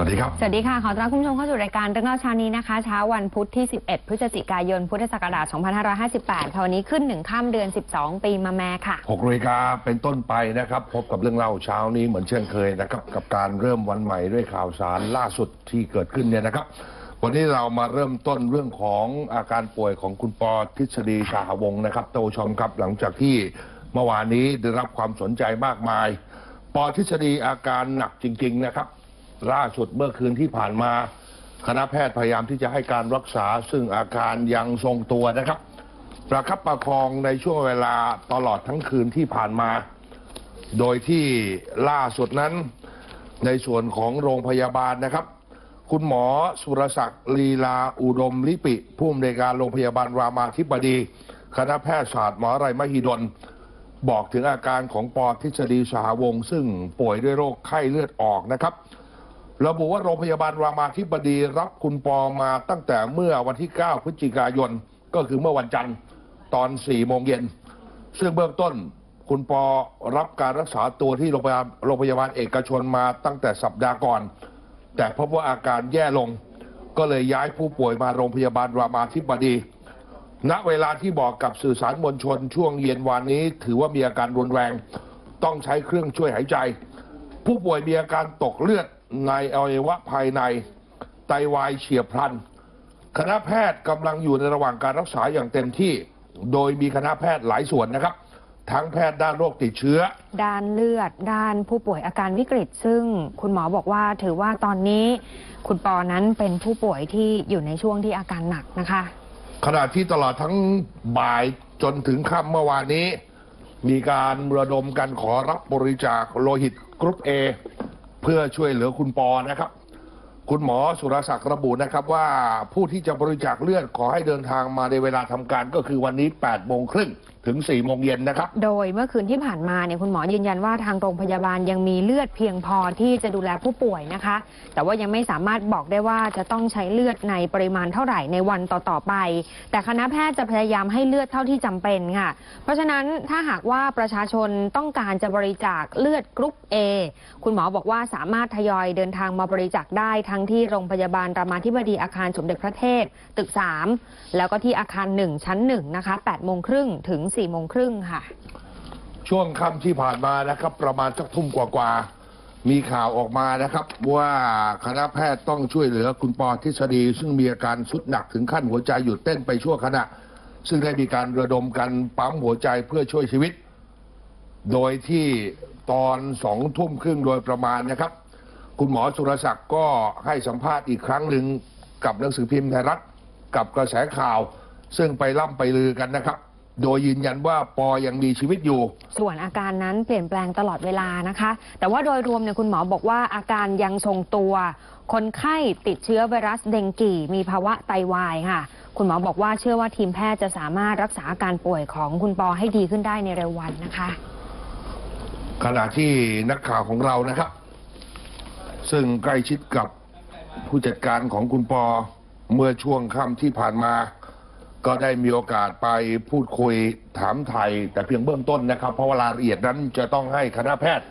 วัสดีครับ สวัสดีค่ะ ขอต้อนรับคุณผู้ชมเข้าสู่รายการเรื่องเล่าเช้านี้นะคะ เช้าวันพุธที่ 11 พฤศจิกายน พุทธศักราช 2558ค่ะวันนี้ขึ้นหนึ่งข้ามเดือน 12 ปีมาแม่ค่ะ6นาฬิกาเป็นต้นไปนะครับ พบกับเรื่องเล่าเช้านี้เหมือนเช่นเคยนะครับ กับการเริ่มวันใหม่ด้วยข่าวสารล่าสุดที่เกิดขึ้นเนี่ยนะครับ วันนี้เรามาเริ่มต้นเรื่องของอาการป่วยของคุณปอทฤษฎีสหวงศ์นะครับท่านผู้ชมครับหลังจากที่เมื่อวานนี้ได้รับความสนใจมากมาย ปอทฤษฎีอาการหนักจริง ๆ นะครับ ล่าสุดเมื่อคืนที่ผ่านมา คณะแพทย์พยายามที่จะให้การรักษาซึ่งอาการยังทรงตัวนะครับ ประคับประคองในช่วงเวลาตลอดทั้งคืนที่ผ่านมา โดยที่ล่าสุดนั้นในส่วนของโรงพยาบาลนะครับ คุณหมอสุรศักดิ์ลีลาอุดมลิปิ ผู้อำนวยการโรงพยาบาลรามาธิบดี คณะแพทยศาสตร์หาวิทยาลัยมหิดลบอกถึงอาการของปอทฤษฎีสหวง ซึ่งป่วยด้วยโรคไข้เลือดออกนะครับ ระบุว่าโรงพยาบาลรามาธิบดีรับคุณปอมาตั้งแต่เมื่อวันที่ 9 พฤศจิกายน ก็คือเมื่อวันจันทร์ตอน 4 โมงเย็น ซึ่งเบื้องต้นคุณปอรับการรักษาตัวที่โรงพยาบาลโรงพยาบาลเอกชนมาตั้งแต่สัปดาห์ก่อน แต่พบว่าอาการแย่ลง ก็เลยย้ายผู้ป่วยมาโรงพยาบาลรามาธิบดี ณ เวลาที่บอกกับสื่อสารมวลชนช่วงเย็นวานนี้ ถือว่ามีอาการรุนแรง ต้องใช้เครื่องช่วยหายใจ ผู้ป่วยมีอาการตกเลือด ในอวัยวะภายในไตวายเฉียบพลัน คณะแพทย์กำลังอยู่ในระหว่างการรักษาอย่างเต็มที่ โดยมีคณะแพทย์หลายส่วนนะครับ ทั้งแพทย์ด้านโรคติดเชื้อ ด้านเลือด ด้านผู้ป่วยอาการวิกฤต ซึ่งคุณหมอบอกว่าถือว่าตอนนี้คุณปอนั้นเป็นผู้ป่วยที่อยู่ในช่วงที่อาการหนักนะคะ ขณะที่ตลอดทั้งบ่ายจนถึงค่ำเมื่อวานนี้ มีการระดมกันขอรับบริจาคโลหิตกรุ๊ปเอ เพื่อช่วยเหลือคุณปอนะครับ คุณหมอสุรศักดิ์ระบุนะครับว่าผู้ที่จะบริจาคเลือดขอให้เดินทางมาในเวลาทำการก็คือวันนี้8โมงครึ่ง ถึง4โมงเย็นนะครับ โดยเมื่อคืนที่ผ่านมาเนี่ยคุณหมอยืนยันว่าทางโรงพยาบาลยังมีเลือดเพียงพอที่จะดูแลผู้ป่วยนะคะ แต่ว่ายังไม่สามารถบอกได้ว่าจะต้องใช้เลือดในปริมาณเท่าไหร่ในวันต่อๆไป แต่คณะแพทย์จะพยายามให้เลือดเท่าที่จำเป็นค่ะ เพราะฉะนั้นถ้าหากว่าประชาชนต้องการจะบริจาคเลือดกรุ๊ป A คุณหมอบอกว่าสามารถทยอยเดินทางมาบริจาคได้ทั้งที่โรงพยาบาลรามาธิบดีอาคารสมเด็จพระเทพตึก 3 แล้วก็ที่อาคาร 1 ชั้น1นะคะ8โมงครึ่งถึง4โมงครึ่งค่ะ ช่วงค่ำที่ผ่านมานะครับ ประมาณสักทุ่มกว่าๆ มีข่าวออกมานะครับ ว่าคณะแพทย์ต้องช่วยเหลือคุณปอทฤษฎี ซึ่งมีอาการสุดหนักถึงขั้นหัวใจหยุดเต้นไปชั่วขณะ ซึ่งได้มีการระดมกันปั๊มหัวใจเพื่อช่วยชีวิต โดยที่ตอนสองทุ่มครึ่งโดยประมาณนะครับ คุณหมอสุรศักดิ์ก็ให้สัมภาษณ์อีกครั้งหนึ่งกับหนังสือพิมพ์ไทยรัฐกับกระแสข่าว ซึ่งไปล่ำไปลือกันนะครับ โดยยืนยันว่าปอยังมีชีวิตอยู่ ส่วนอาการนั้นเปลี่ยนแปลงตลอดเวลานะคะ แต่ว่าโดยรวมเนี่ยคุณหมอบอกว่าอาการยังทรงตัว คนไข้ติดเชื้อไวรัสเดงกีมีภาวะไตวายค่ะ คุณหมอบอกว่าเชื่อว่าทีมแพทย์จะสามารถรักษาอาการป่วยของคุณปอให้ดีขึ้นได้ในเร็ววันนะคะ ขณะที่นักข่าวของเรานะครับ ซึ่งใกล้ชิดกับผู้จัดการของคุณปอเมื่อช่วงค่ำที่ผ่านมา ก็ได้มีโอกาสไปพูดคุยถามไทย แต่เพียงเบื้องต้นนะครับ เพราะว่ารายละเอียดนั้นจะต้องให้คณะแพทย์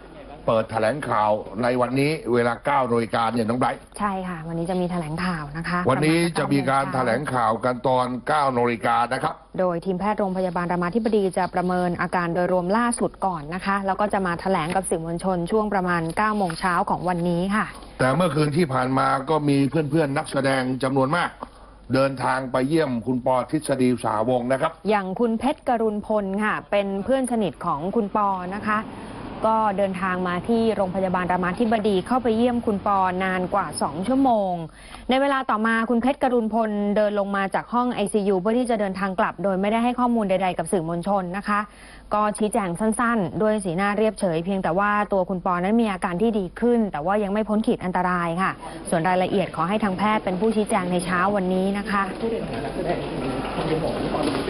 เปิดแถลงข่าวในวันนี้เวลา9นาฬิกาเนี่ยน้องไบรท์ใช่ค่ะ วันนี้จะมีแถลงข่าวนะคะวันนี้ปรณจะมีการ9แถลงข่าวกันตอน9นาฬิกานะครับ โดยทีมแพทย์โรงพยาบาลรามาธิบดีจะประเมินอาการโดยรวมล่าสุดก่อนนะคะ แล้วก็จะมาแถลงกับสื่อมวลชนช่วงประมาณ9โมงเช้าของวันนี้ค่ะ แต่เมื่อคืนที่ผ่านมาก็มีเพื่อนๆนักแสดงจำนวนมาก เดินทางไปเยี่ยมคุณปอทฤษฎีสาวงนะครับ อย่างคุณเพชรกรุณพลค่ะ เป็นเพื่อนสนิทของคุณปอนะคะ ก็เดินทางมาที่โรงพยาบาลรามาธิบดีเข้าไปเยี่ยมคุณปอนานกว่า 2 ชั่วโมง ในเวลาต่อมาคุณเพชรกรุณพลเดินลงมาจากห้อง ICU เพื่อที่จะเดินทางกลับ โดยไม่ได้ให้ข้อมูลใด ๆ กับสื่อมวลชนนะคะ ก็ชี้แจงสั้นๆ ด้วยสีหน้าเรียบเฉย เพียงแต่ว่าตัวคุณปอนั้นมีอาการที่ดีขึ้น แต่ว่ายังไม่พ้นขีดอันตรายค่ะ ส่วนรายละเอียดขอให้ทางแพทย์เป็นผู้ชี้แจงในเช้าวันนี้นะคะ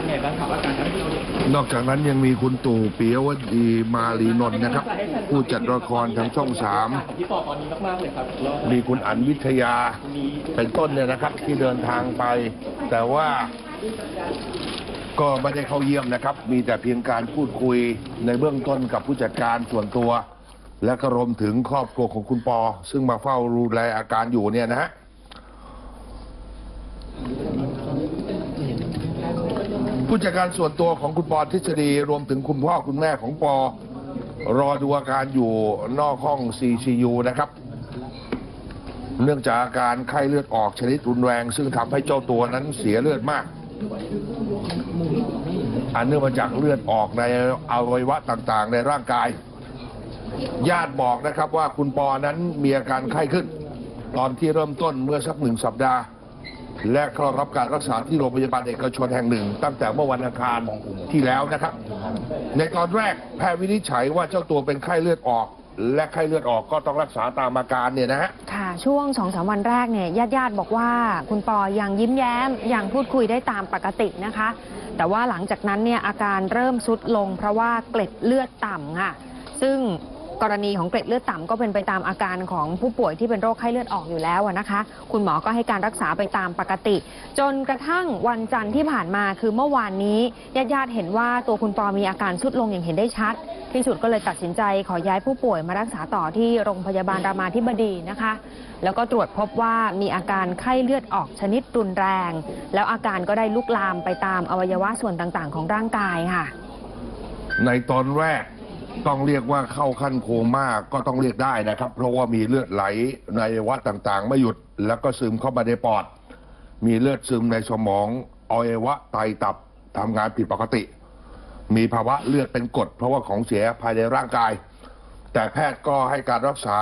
นของนักแสดงคนเดียวของตอนนี้เป็นไงบ้างครับอาการนั้นที่เราได้นอกจากนั้นยังมีคุณตู่ปิยวดีมาลีนนท์นะครับ ผู้จัดละครทางช่องสามของพี่ปอตอนนี้มากๆเลยครับแล้วมีคุณอันวิทยามีเป็นต้นเนี่ยนะครับ ที่เดินทางไป แต่ว่าก็ไม่ได้เข้าเยี่ยมนะครับ มีแต่เพียงการพูดคุยในเบื้องต้นกับผู้จัดการส่วนตัว และก็รวมถึงครอบครัวของคุณปอ ซึ่งมาเฝ้าดูแลอาการอยู่เนี่ยนะฮะ ผู้จัดการส่วนตัวของคุณปอทฤษฎีรวมถึงคุณพ่อคุณแม่ของปอ รอดูอาการอยู่นอกห้อง CCU นะครับ เนื่องจากอาการไข้เลือดออกชนิดรุนแรง ซึ่งทำให้เจ้าตัวนั้นเสียเลือดมาก อันเนื่องมาจากเลือดออกในอวัยวะต่างๆ ในร่างกาย ญาติบอกนะครับว่าคุณปอนั้นมีอาการไข้ขึ้น ตอนที่เริ่มต้นเมื่อสักหนึ่งสัปดาห์ และเข้ารับการรักษาที่โรงพยาบาลเอกชนแห่งหนึ่ง ตั้งแต่เมื่อวันอังคารที่แล้วนะครับ ในตอนแรกแพทย์วินิจฉัยว่าเจ้าตัวเป็นไข้เลือดออก และไข้เลือดออกก็ต้องรักษาตามอาการเนี่ยนะฮะ ค่ะ ช่วงสองสามวันแรกเนี่ยญาติญาติๆบอกว่าคุณปอยังยิ้มแย้ม ยังพูดคุยได้ตามปกตินะคะ แต่ว่าหลังจากนั้นเนี่ยอาการเริ่มทรุดลง เพราะว่าเกล็ดเลือดต่ำค่ะ ซึ่ง กรณีของเกล็ดเลือดต่ำก็เป็นไปตามอาการของผู้ป่วยที่เป็นโรคไข้เลือดออกอยู่แล้วนะคะ คุณหมอก็ให้การรักษาไปตามปกติ จนกระทั่งวันจันทร์ที่ผ่านมาคือเมื่อวานนี้ญาติญาติเห็นว่าตัวคุณปอมีอาการทรุดลงอย่างเห็นได้ชัด ที่สุดก็เลยตัดสินใจขอย้ายผู้ป่วยมารักษาต่อที่โรงพยาบาลรามาธิบดีนะคะ แล้วก็ตรวจพบว่ามีอาการไข้เลือดออกชนิดรุนแรง แล้วอาการก็ได้ลุกลามไปตามอวัยวะส่วนต่างๆ ของร่างกายค่ะ ในตอนแรก ต้องเรียกว่าเข้าขั้นโคม่าก็ต้องเรียกได้นะครับ เพราะว่ามีเลือดไหลในวัยวะต่างๆ ไม่หยุดแล้วก็ซึมเข้ามาในปอด มีเลือดซึมในสมองอวัยวะไตตับทำงานผิดปกติ มีภาวะเลือดเป็นกรดเพราะว่าของเสียภายในร่างกาย แต่แพทย์ก็ให้การรักษา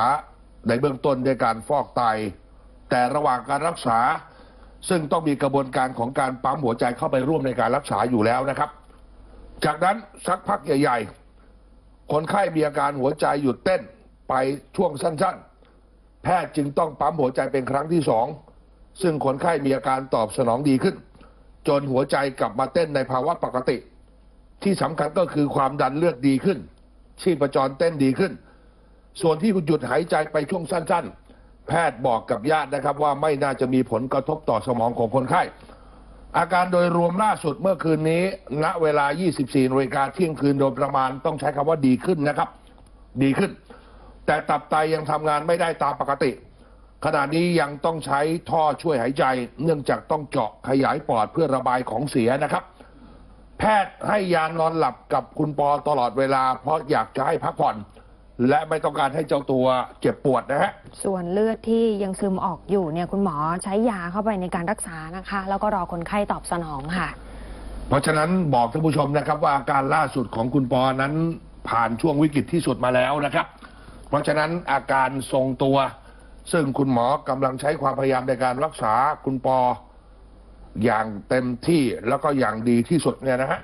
ในเบื้องต้นด้วยการฟอกไต แต่ระหว่างการรักษา ซึ่งต้องมีกระบวนการของการปั๊มหัวใจเข้าไปร่วมในการรักษาอยู่แล้วนะครับ จากนั้นสักพักใหญ่ ๆ คนไข้มีอาการหัวใจหยุดเต้นไปช่วงสั้น ๆ แพทย์จึงต้องปั๊มหัวใจเป็นครั้งที่สองซึ่งคนไข้มีอาการตอบสนองดีขึ้น จนหัวใจกลับมาเต้นในภาวะปกติ ที่สำคัญก็คือความดันเลือดดีขึ้น ชีพจรเต้นดีขึ้น ส่วนที่หยุดหายใจไปช่วงสั้น ๆ แพทย์บอกกับญาตินะครับว่าไม่น่าจะมีผลกระทบต่อสมองของคนไข้ อาการโดยรวมล่าสุดเมื่อคืนนี้ ณ เวลา 24นาฬิกาเที่ยงคืนโดยประมาณต้องใช้คำว่าดีขึ้นนะครับ ดีขึ้น แต่ตับไตยังทำงานไม่ได้ตามปกติ ขณะนี้ยังต้องใช้ท่อช่วยหายใจ เนื่องจากต้องเจาะขยายปอดเพื่อระบายของเสียนะครับ แพทย์ให้ยานอนหลับกับคุณปอตลอดเวลา เพราะอยากจะให้พักผ่อน และไม่ต้องการให้เจ้าตัวเจ็บปวดนะฮะ ส่วนเลือดที่ยังซึมออกอยู่เนี่ยคุณหมอใช้ยาเข้าไปในการรักษานะคะ แล้วก็รอคนไข้ตอบสนองค่ะ เพราะฉะนั้นบอกท่านผู้ชมนะครับว่าอาการล่าสุดของคุณปอนั้นผ่านช่วงวิกฤตที่สุดมาแล้วนะครับ เพราะฉะนั้นอาการทรงตัว ซึ่งคุณหมอกำลังใช้ความพยายามในการรักษาคุณปออย่างเต็มที่แล้วก็อย่างดีที่สุดเนี่ยนะฮะ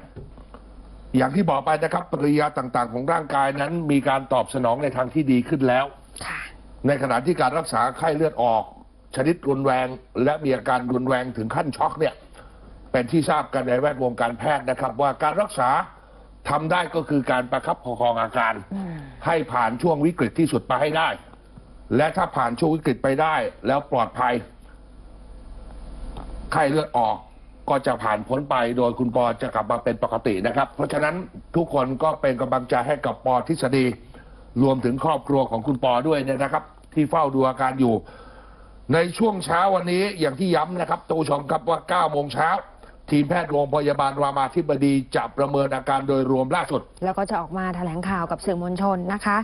อย่างที่บอกไปนะครับปฏิกิริยาต่างๆ ของร่างกายนั้น มีการตอบสนองในทางที่ดีขึ้นแล้วค่ะในขณะที่การรักษาไข้เลือดออก ชนิดรุนแรง และมีอาการรุนแรงถึงขั้นช็อกเนี่ย เป็นที่ทราบกันในแวดวงการแพทย์นะครับ ว่าการรักษาทำได้ก็คือการประคับประคองอาการอืมให้ผ่านช่วงวิกฤตที่สุดไปให้ได้ และถ้าผ่านช่วงวิกฤตไปได้ แล้วปลอดภัยไข้เลือดออก ก็จะผ่านพ้นไปโดยคุณปอจะกลับมาเป็นปกตินะครับ เพราะฉะนั้นทุกคนก็เป็นกำลังใจให้กับปอทฤษฎี รวมถึงครอบครัวของคุณปอด้วยเนี่ยนะครับ ที่เฝ้าดูอาการอยู่ ในช่วงเช้าวันนี้อย่างที่ย้ำนะครับท่านผู้ชมครับว่า 9 โมงเช้า ทีมแพทย์โรงพยาบาลรามาธิบดีจะประเมินอาการโดยรวมล่าสุด แล้วก็จะออกมาแถลงข่าวกับสื่อมวลชนนะคะ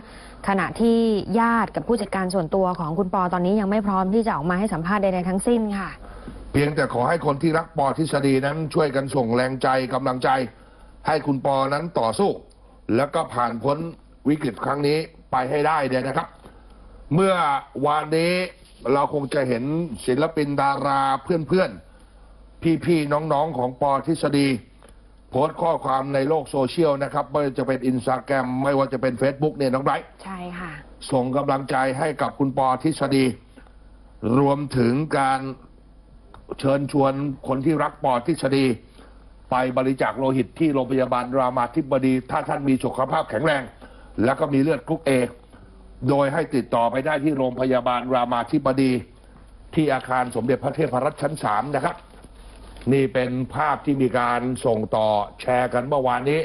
ขณะที่ญาติกับผู้จัดการส่วนตัวของคุณปอตอนนี้ยังไม่พร้อมที่จะออกมาให้สัมภาษณ์ใดๆทั้งสิ้นค่ะ เพียงแต่ขอให้คนที่รักปอทฤษฎีนั้นช่วยกันส่งแรงใจกำลังใจ ให้คุณปอนั้นต่อสู้ แล้วก็ผ่านพ้นวิกฤตครั้งนี้ไปให้ได้เนี่ยนะครับ เมื่อวานนี้เราคงจะเห็นศิลปินดาราเพื่อนๆ พี่ๆ น้องๆ ของปอทฤษฎี โพสต์ข้อความในโลกโซเชียลนะครับ ไม่ว่าจะเป็นอินสตาแกรมไม่ว่าจะเป็น Facebook เนี่ยน้องไบรท์ใช่ค่ะ ส่งกำลังใจให้กับคุณปอทฤษฎี รวมถึงการ เชิญชวนคนที่รักปอทฤษฎีไปบริจาคโลหิตที่โรงพยาบาลรามาธิบดี ถ้าท่านมีสุขภาพแข็งแรง แล้วก็มีเลือดกรุ๊ปเอโดยให้ติดต่อไปได้ที่โรงพยาบาลรามาธิบดี ที่อาคารสมเด็จพระเทพรัตน์ชั้นสามนะครับ นี่เป็นภาพที่มีการส่งต่อแชร์กันเมื่อวานนี้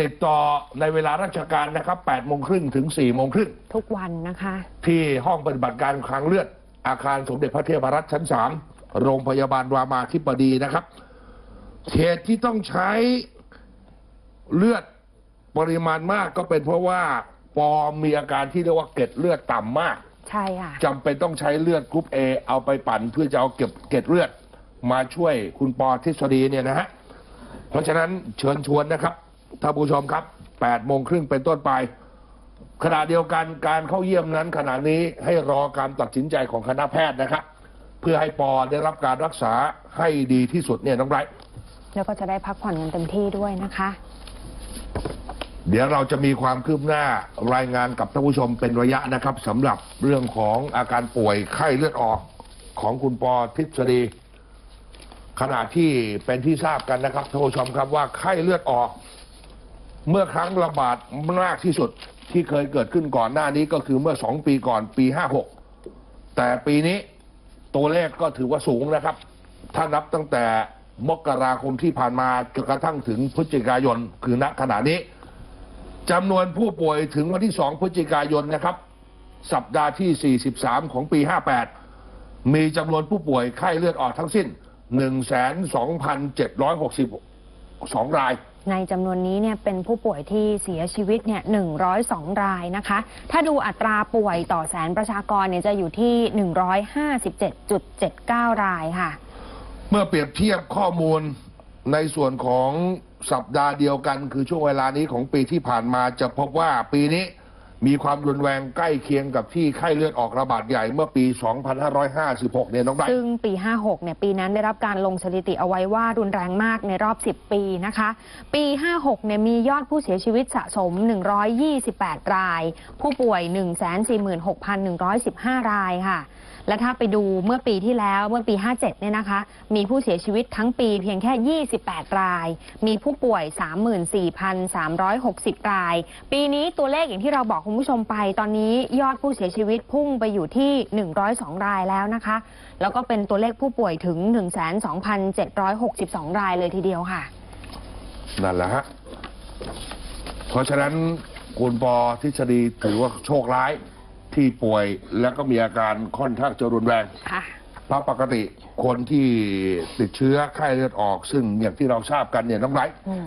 ติดต่อในเวลาราชการนะครับ8โมงครึ่งถึง4โมงครึ่งทุกวันนะคะ ที่ห้องปฏิบัติการคลังเลือด อาคารสมเด็จพระเทพรัตน์ชั้น3 โรงพยาบาลรามาธิบดีนะครับเหตุที่ต้องใช้เลือดปริมาณมากก็เป็นเพราะว่าปอมีอาการที่เรียกว่าเกล็ดเลือดต่ำมาก ใช่ค่ะจำเป็นต้องใช้เลือดกรุ๊ปเอเอาไปปั่นเพื่อจะเอาเก็บเกล็ดเลือดมาช่วยคุณปอทฤษฎีเนี่ยนะฮะ เพราะฉะนั้นเชิญชวนนะครับท่านผู้ชมครับ8โมงครึ่งเป็นต้นไป ขณะเดียวกันการเข้าเยี่ยมนั้นขณะนี้ให้รอการตัดสินใจของคณะแพทย์นะครับ เพื่อให้ปอได้รับการรักษาให้ดีที่สุดเนี่ยน้องไบรท์แล้วก็จะได้พักผ่อนกันเต็มที่ด้วยนะคะ เดี๋ยวเราจะมีความคืบหน้ารายงานกับท่านผู้ชมเป็นระยะนะครับสำหรับเรื่องของอาการป่วยไข้เลือดออกของคุณปอทฤษฎีขณะที่เป็นที่ทราบกันนะครับท่านผู้ชมครับว่าไข้เลือดออก เมื่อครั้งระบาดมากที่สุดที่เคยเกิดขึ้นก่อนหน้านี้ก็คือเมื่อสองปีก่อนปีห้าหกแต่ปีนี้ ตัวเลขก็ถือว่าสูงนะครับ ถ้านับตั้งแต่มกราคมที่ผ่านมาจนกระทั่งถึงพฤศจิกายน คือณขณะนี้จำนวนผู้ป่วยถึงวันที่ 2 พฤศจิกายนนะครับ สัปดาห์ที่ 43 ของปี 58 มีจำนวนผู้ป่วยไข้เลือดออกทั้งสิ้น 12,762ราย ในจำนวนนี้เนี่ยเป็นผู้ป่วยที่เสียชีวิตเนี่ย102 รายนะคะ ถ้าดูอัตราป่วยต่อแสนประชากรเนี่ยจะอยู่ที่ 157.79 รายค่ะ เมื่อเปรียบเทียบข้อมูลในส่วนของสัปดาห์เดียวกัน คือช่วงเวลานี้ของปีที่ผ่านมาจะพบว่าปีนี้ มีความรุนแรงใกล้เคียงกับที่ไข้เลือดออกระบาดใหญ่เมื่อปี 2556 เนี่ยน้องไบรท์ซึ่งปี 56 เนี่ยปีนั้นได้รับการลงสถิติเอาไว้ว่ารุนแรงมากในรอบ 10 ปีนะคะ ปี 56 เนี่ยมียอดผู้เสียชีวิตสะสม 128 ราย ผู้ป่วย 146,115 รายค่ะ และถ้าไปดูเมื่อปีที่แล้วเมื่อปี 57 เนี่ยนะคะ มีผู้เสียชีวิตทั้งปีเพียงแค่ 28 ราย มีผู้ป่วย 34,360 ราย ปีนี้ตัวเลขอย่างที่เราบอกคุณผู้ชมไป ตอนนี้ยอดผู้เสียชีวิตพุ่งไปอยู่ที่ 102 รายแล้วนะคะ แล้วก็เป็นตัวเลขผู้ป่วยถึง 12,762 รายเลยทีเดียวค่ะ นั่นแหละฮะ เพราะฉะนั้นคุณปอทฤษฎีถือว่าโชคร้าย ที่ป่วยแล้วก็มีอาการค่อนข้างจะรุนแรง ค่ะ เพราะปกติคนที่ติดเชื้อไข้เลือดออก ซึ่งอย่างที่เราทราบกันเนี่ยน้องไบรท์อืม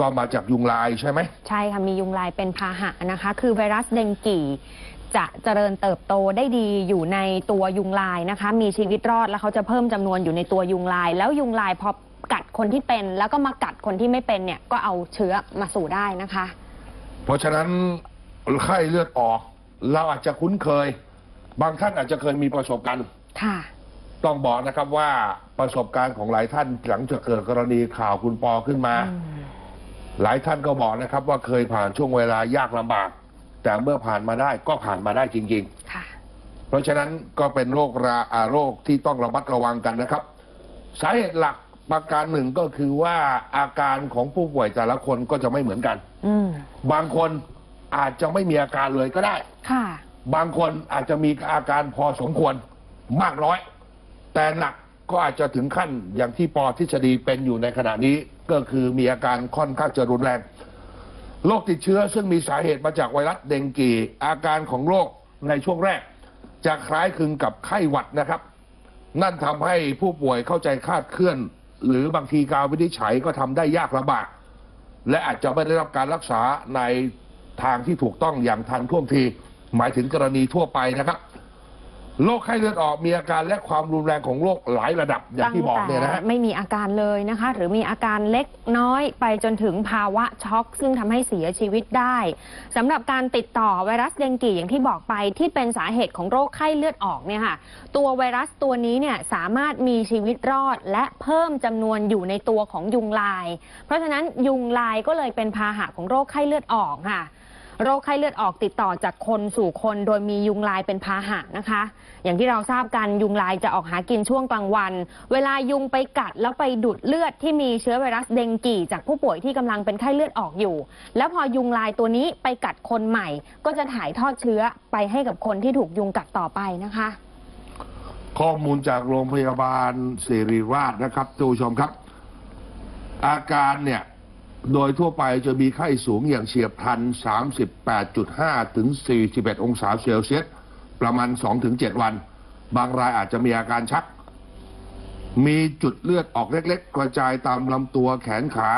ก็มาจากยุงลายใช่ไหม ใช่ค่ะ มียุงลายเป็นพาหะนะคะ คือไวรัสเดงกีจะเจริญเติบโตได้ดีอยู่ในตัวยุงลายนะคะ มีชีวิตรอดแล้วเขาจะเพิ่มจำนวนอยู่ในตัวยุงลาย แล้วยุงลายพอกัดคนที่เป็น แล้วก็มากัดคนที่ไม่เป็นเนี่ยก็เอาเชื้อมาสู่ได้นะคะ เพราะฉะนั้นไข้เลือดออก เราอาจจะคุ้นเคย บางท่านอาจจะเคยมีประสบการณ์ค่ะ ต้องบอกนะครับว่าประสบการณ์ของหลายท่านหลังจากเกิดกรณีข่าวคุณปอขึ้นมาอืมหลายท่านก็บอกนะครับ ว่าเคยผ่านช่วงเวลายากลำบาก แต่เมื่อผ่านมาได้ก็ผ่านมาได้จริงค่ะๆเพราะฉะนั้นก็เป็นโรคราอาโรคที่ต้องระมัดระวังกันนะครับ สาเหตุหลักประการหนึ่งก็คือว่าอาการของผู้ป่วยแต่ละคนก็จะไม่เหมือนกัน อืม บางคน อาจจะไม่มีอาการเลยก็ได้ ค่ะ บางคนอาจจะมีอาการพอสมควรมากน้อย แต่หนักก็อาจจะถึงขั้นอย่างที่ปอทฤษฎีเป็นอยู่ในขณะนี้ก็คือมีอาการค่อนข้างจะรุนแรงโรคติดเชื้อซึ่งมีสาเหตุมาจากไวรัสเดงกี อาการของโรคในช่วงแรก จะคล้ายคลึงกับไข้หวัดนะครับ นั่นทำให้ผู้ป่วยเข้าใจคลาดเคลื่อน หรือบางทีการวินิจฉัยก็ทำได้ยากลำบาก และอาจจะไม่ได้รับการรักษาใน ทางที่ถูกต้องอย่างทันท่วงที หมายถึงกรณีทั่วไปนะครับโรคไข้เลือดออกมีอาการและความรุนแรงของโรคหลายระดับอย่างที่บอกเนี่ยนะฮะไม่มีอาการเลยนะคะ หรือมีอาการเล็กน้อยไปจนถึงภาวะช็อก ซึ่งทำให้เสียชีวิตได้สำหรับการติดต่อไวรัสเดงกีอย่างที่บอกไปที่เป็นสาเหตุของโรคไข้เลือดออกเนี่ยค่ะ ตัวไวรัสตัวนี้เนี่ยสามารถมีชีวิตรอดและเพิ่มจำนวนอยู่ในตัวของยุงลาย เพราะฉะนั้นยุงลายก็เลยเป็นพาหะของโรคไข้เลือดออกค่ะ โรคไข้เลือดออกติดต่อจากคนสู่คนโดยมียุงลายเป็นพาหะนะคะ อย่างที่เราทราบกันยุงลายจะออกหากินช่วงกลางวัน เวลายุงไปกัดแล้วไปดูดเลือดที่มีเชื้อไวรัสเดงกีจากผู้ป่วยที่กำลังเป็นไข้เลือดออกอยู่ แล้วพอยุงลายตัวนี้ไปกัดคนใหม่ ก็จะถ่ายทอดเชื้อไปให้กับคนที่ถูกยุงกัดต่อไปนะคะ ข้อมูลจากโรงพยาบาลศิริราชนะครับท่านผู้ชมครับ อาการเนี่ย โดยทั่วไปจะมีไข้สูงอย่างเฉียบพลัน 38.5 ถึง 41 องศาเซลเซียส ประมาณ 2-7 วัน บางรายอาจจะมีอาการชัก มีจุดเลือดออกเล็กๆ กระจายตามลำตัวแขนขา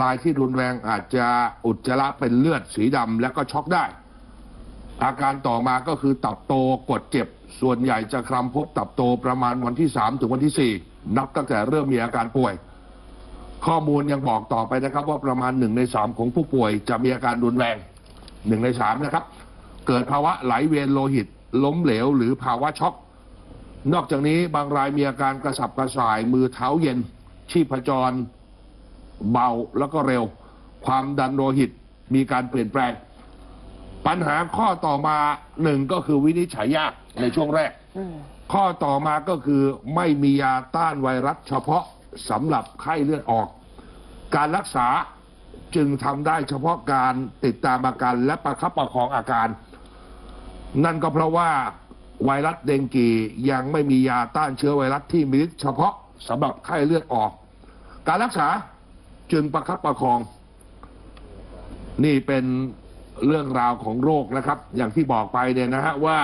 ลายที่รุนแรงอาจจะอุจจาระเป็นเลือดสีดำและก็ช็อกได้ อาการต่อมาก็คือตับโตกดเจ็บ ส่วนใหญ่จะคลำพบตับโตประมาณวันที่ 3 ถึงวันที่ 4 นับตั้งแต่เริ่มมีอาการป่วย ข้อมูลยังบอกต่อไปนะครับ ว่าประมาณหนึ่งในสามของผู้ป่วย จะมีอาการรุนแรงหนึ่งในสามนะครับ เกิดภาวะไหลเวียนโลหิต ล้มเหลว หรือภาวะช็อก นอกจากนี้บางรายมีอาการกระสับกระส่ายมือเท้าเย็น ชีพจร เบาแล้วก็เร็ว ความดันโลหิตมีการเปลี่ยนแปลง ปัญหาข้อต่อมาหนึ่งก็คือวินิจฉัยยากในช่วงแรก ข้อต่อมาก็คือไม่มียาต้านไวรัสเฉพาะ สำหรับไข้เลือดออก การรักษาจึงทำได้เฉพาะการติดตามอาการและประคับประคองอาการ นั่นก็เพราะว่าไวรัสเดงกียังไม่มียาต้านเชื้อไวรัสที่มีฤทธิ์เฉพาะสำหรับไข้เลือดออก การรักษาจึงประคับประคอง นี่เป็นเรื่องราวของโรคนะครับ อย่างที่บอกไปเนี่ยนะฮะว่า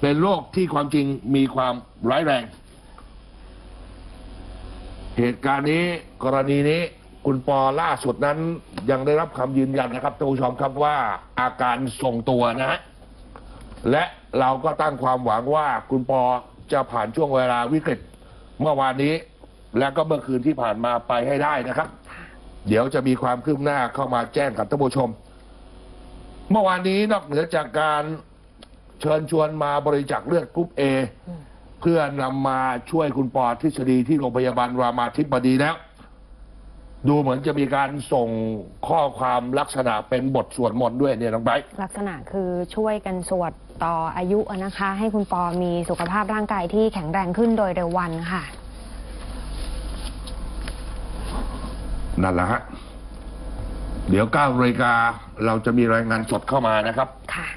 เป็นโรคที่ความจริงมีความร้ายแรง เหตุการณ์นี้กรณีนี้คุณปอล่าสุดนั้นยังได้รับคำยืนยันนะครับท่านผู้ชมครับว่าอาการทรงตัวนะฮะและเราก็ตั้งความหวังว่าคุณปอจะผ่านช่วงเวลาวิกฤตเมื่อวานนี้ และก็เมื่อคืนที่ผ่านมาไปให้ได้นะครับ เดี๋ยวจะมีความคืบหน้าเข้ามาแจ้งกับท่านผู้ชม เมื่อวานนี้นอกเหนือจากการเชิญชวนมาบริจาคเลือดกรุ๊ปเอ เพื่อนำมาช่วยคุณปอทฤษฎีที่โรงพยาบาลรามาธิบดีแล้ว ดูเหมือนจะมีการส่งข้อความลักษณะเป็นบทสวดมนต์ด้วยเนี่ยน้องไบร์ทลักษณะคือช่วยกันสวดต่ออายุนะคะ ให้คุณปอมีสุขภาพร่างกายที่แข็งแรงขึ้นโดยเร็ววันค่ะ นั่นแหละฮะ เดี๋ยว9นาฬิกาเราจะมีรายงานสดเข้ามานะครับ ค่ะ